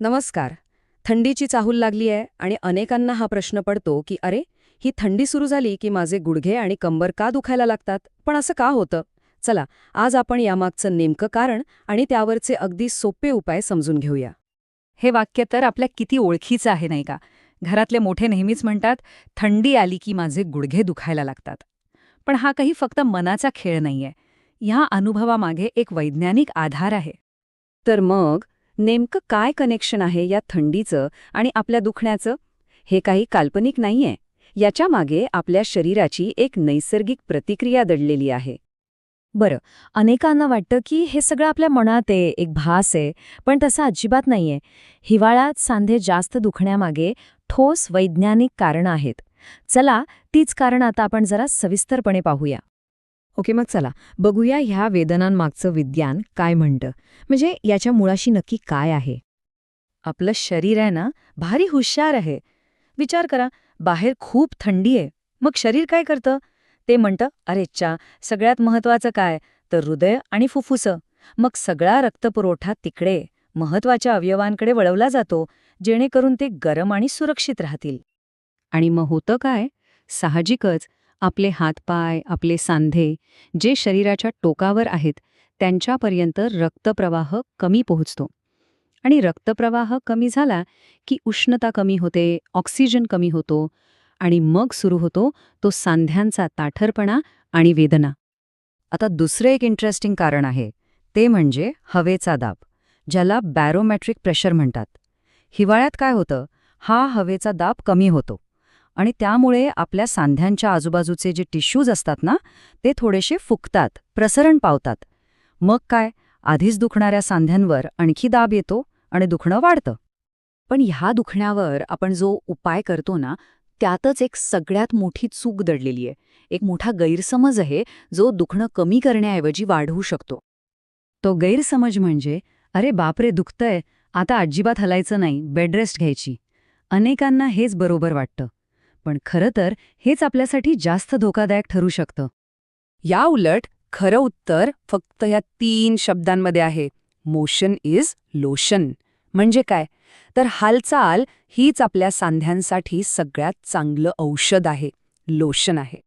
नमस्कार. थंडीची चाहूल लागली आहे आणि अनेकांना हा प्रश्न पडतो की अरे ही थंडी सुरू झाली की माझे गुडघे आणि कंबर का दुखायला लागतात? पण असं का होतं? चला आज आपण यामागचं नेमकं कारण आणि त्यावरचे अगदी सोपे उपाय समजून घेऊया. हे वाक्य तर आपल्या किती ओळखीचं आहे नाही का? घरातले मोठे नेहमीच म्हणतात थंडी आली की माझे गुडघे दुखायला लागतात. पण हा काही फक्त मनाचा खेळ नाहीये. ह्या अनुभवामागे एक वैज्ञानिक आधार आहे. तर मग? नेमकं काय कनेक्शन आहे या थंडीचं आणि आपल्या दुखण्याचं? हे काही काल्पनिक नाहीये. याच्या मागे आपल्या शरीराची एक नैसर्गिक प्रतिक्रिया दडलेली आहे. बरं अनेकांना वाटतं की हे सगळं आपल्या मनात आहे एक भास आहे पण तसं अजिबात नाहीये. हिवाळ्यात सांधे जास्त दुखण्यामागे ठोस वैज्ञानिक कारणं आहेत. चला तीच कारण आता आपण जरा सविस्तरपणे पाहूया. ओके मग चला. बघूया ह्या वेदनांमागचं विज्ञान काय म्हणतं. म्हणजे याच्या मुळाशी नक्की काय आहे? आपलं शरीर आहे ना भारी हुशार आहे. विचार करा बाहेर खूप थंडी आहे. मग शरीर काय करतं? ते म्हणतं अरे सगळ्यात महत्वाचं काय? तर हृदय आणि फुफ्फुसं. मग सगळा रक्तपुरवठा तिकडे महत्त्वाच्या अवयवांकडे वळवला जातो जेणेकरून ते गरम आणि सुरक्षित राहतील. आणि मग होतं काय? साहजिकच आपले हातपाय आपले सांधे जे शरीराच्या टोकावर आहेत त्यांच्यापर्यंत रक्तप्रवाह कमी पोहोचतो. आणि रक्तप्रवाह कमी झाला की उष्णता कमी होते ऑक्सिजन कमी होतो आणि मग सुरू होतो तो सांध्यांचा ताठरपणा आणि वेदना. आता दुसरं एक इंटरेस्टिंग कारण आहे. ते म्हणजे हवेचा दाब ज्याला बॅरोमॅट्रिक प्रेशर म्हणतात. हिवाळ्यात काय होतं? हा हवेचा दाब कमी होतो. आणि त्यामुळे आपल्या सांध्यांच्या आजूबाजूचे जे टिश्यूज असतात ना ते थोडेसे फुकतात प्रसरण पावतात. मग काय? आधीच दुखणाऱ्या सांध्यांवर आणखी दाब येतो आणि दुखणं वाढतं. पण ह्या दुखण्यावर आपण जो उपाय करतो ना त्यातच एक सगळ्यात मोठी चूक दडलेली आहे. एक मोठा गैरसमज आहे जो दुखणं कमी करण्याऐवजी वाढवू शकतो. तो गैरसमज म्हणजे अरे बापरे दुखतंय. आता अजिबात हलायचं नाही बेडरेस्ट घ्यायची. अनेकांना हेच बरोबर वाटतं. पण खरं तर हेच आपल्यासाठी जास्त धोकादायक ठरू शकतं. या उलट खरं उत्तर फक्त या तीन शब्दांमध्ये आहे. मोशन इज लोशन म्हणजे काय? तर हालचाल हीच आपल्या सांध्यांसाठी सगळ्यात चांगलं औषध आहे. लोशन आहे.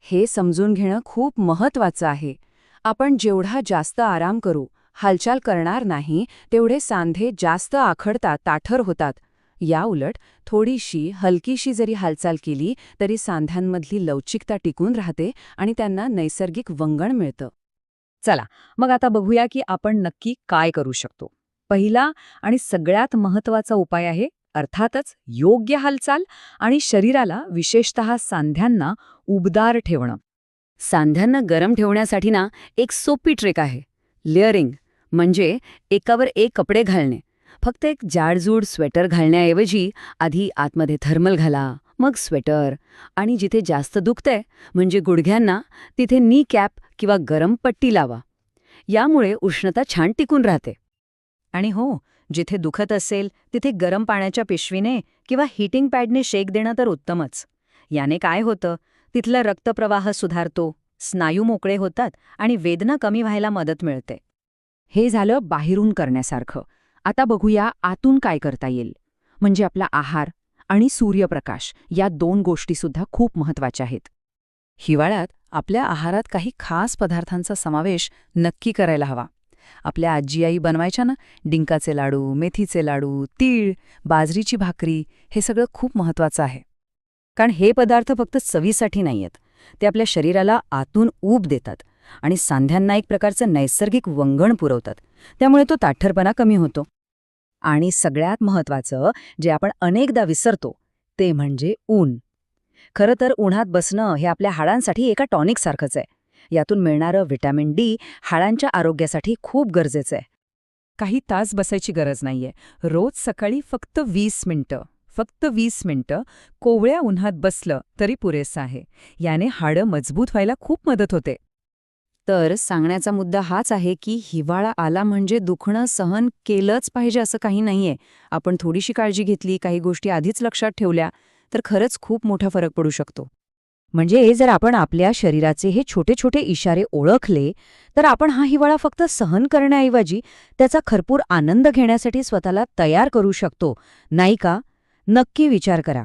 हे समजून घेणं खूप महत्वाचं आहे. आपण जेवढा जास्त आराम करू हालचाल करणार नाही तेवढे सांधे जास्त आखडतात ताठर होतात. याउलट थोडीशी हलकीशी जरी हालचाल केली तरी सांध्यांमधली लवचिकता टिकून राहते आणि त्यांना नैसर्गिक वंगण मिळतं. चला मग आता बघूया की आपण नक्की काय करू शकतो. पहिला आणि सगळ्यात महत्त्वाचा उपाय आहे अर्थातच योग्य हालचाल आणि शरीराला विशेषतः सांध्यांना उबदार ठेवणं. सांध्यांना गरम ठेवण्यासाठी ना एक सोपी ट्रेक आहे लेअरिंग म्हणजे एकावर एक कपडे घालणे. फक्त एक जाडजूड स्वेटर घालण्याऐवजी आधी आतमध्ये थर्मल घाला मग स्वेटर. आणि जिथे जास्त दुखतंय म्हणजे गुडघ्यांना तिथे नी कॅप किंवा गरम पट्टी लावा. यामुळे उष्णता छान टिकून राहते. आणि हो जिथे दुखत असेल तिथे गरम पाण्याच्या पिशवीने किंवा हीटिंग पॅडने शेक देणं तर उत्तमच. याने काय होतं? तिथला रक्तप्रवाह सुधारतो स्नायू मोकळे होतात आणि वेदना कमी व्हायला मदत मिळते. हे झालं बाहेरून करण्यासारखं. आता बघूया आतून काय करता येईल. म्हणजे आपला आहार आणि सूर्यप्रकाश या दोन गोष्टीसुद्धा खूप महत्त्वाच्या आहेत. हिवाळ्यात आपल्या आहारात काही खास पदार्थांचा समावेश नक्की करायला हवा. आपल्या आजी आई बनवायच्या ना डिंकाचे लाडू मेथीचे लाडू तीळ बाजरीची भाकरी हे सगळं खूप महत्वाचं आहे. कारण हे पदार्थ फक्त चवीसाठी नाहीयेत ते आपल्या शरीराला आतून ऊब देतात. आणि सांध्यांना एक प्रकारचं नैसर्गिक वंगण पुरवतात. त्यामुळे तो ताठरपणा कमी होतो. आणि सगळ्यात महत्वाचं जे आपण अनेकदा विसरतो ते म्हणजे ऊन. खरं तर उन्हात बसणं हे आपल्या हाडांसाठी एका टॉनिकसारखंच आहे. यातून मिळणारं व्हिटॅमिन डी हाडांच्या आरोग्यासाठी खूप गरजेचं आहे. काही तास बसायची गरज नाहीये. रोज सकाळी फक्त वीस मिनिटं फक्त वीस मिनिटं कोवळ्या उन्हात बसलं तरी पुरेसं आहे. याने हाडं मजबूत व्हायला खूप मदत होते. तर सांगण्याचा मुद्दा हाच आहे की हिवाळा आला म्हणजे दुखणं सहन केलंच पाहिजे असं काही नाहीये. आपण थोडीशी काळजी घेतली काही गोष्टी आधीच लक्षात ठेवल्या तर खरंच खूप मोठा फरक पडू शकतो. म्हणजे जर आपण आपल्या शरीराचे हे छोटे छोटे इशारे ओळखले तर आपण हा हिवाळा फक्त सहन करण्याऐवजी त्याचा खरपूर आनंद घेण्यासाठी स्वतःला तयार करू शकतो. नाही का? नक्की विचार करा.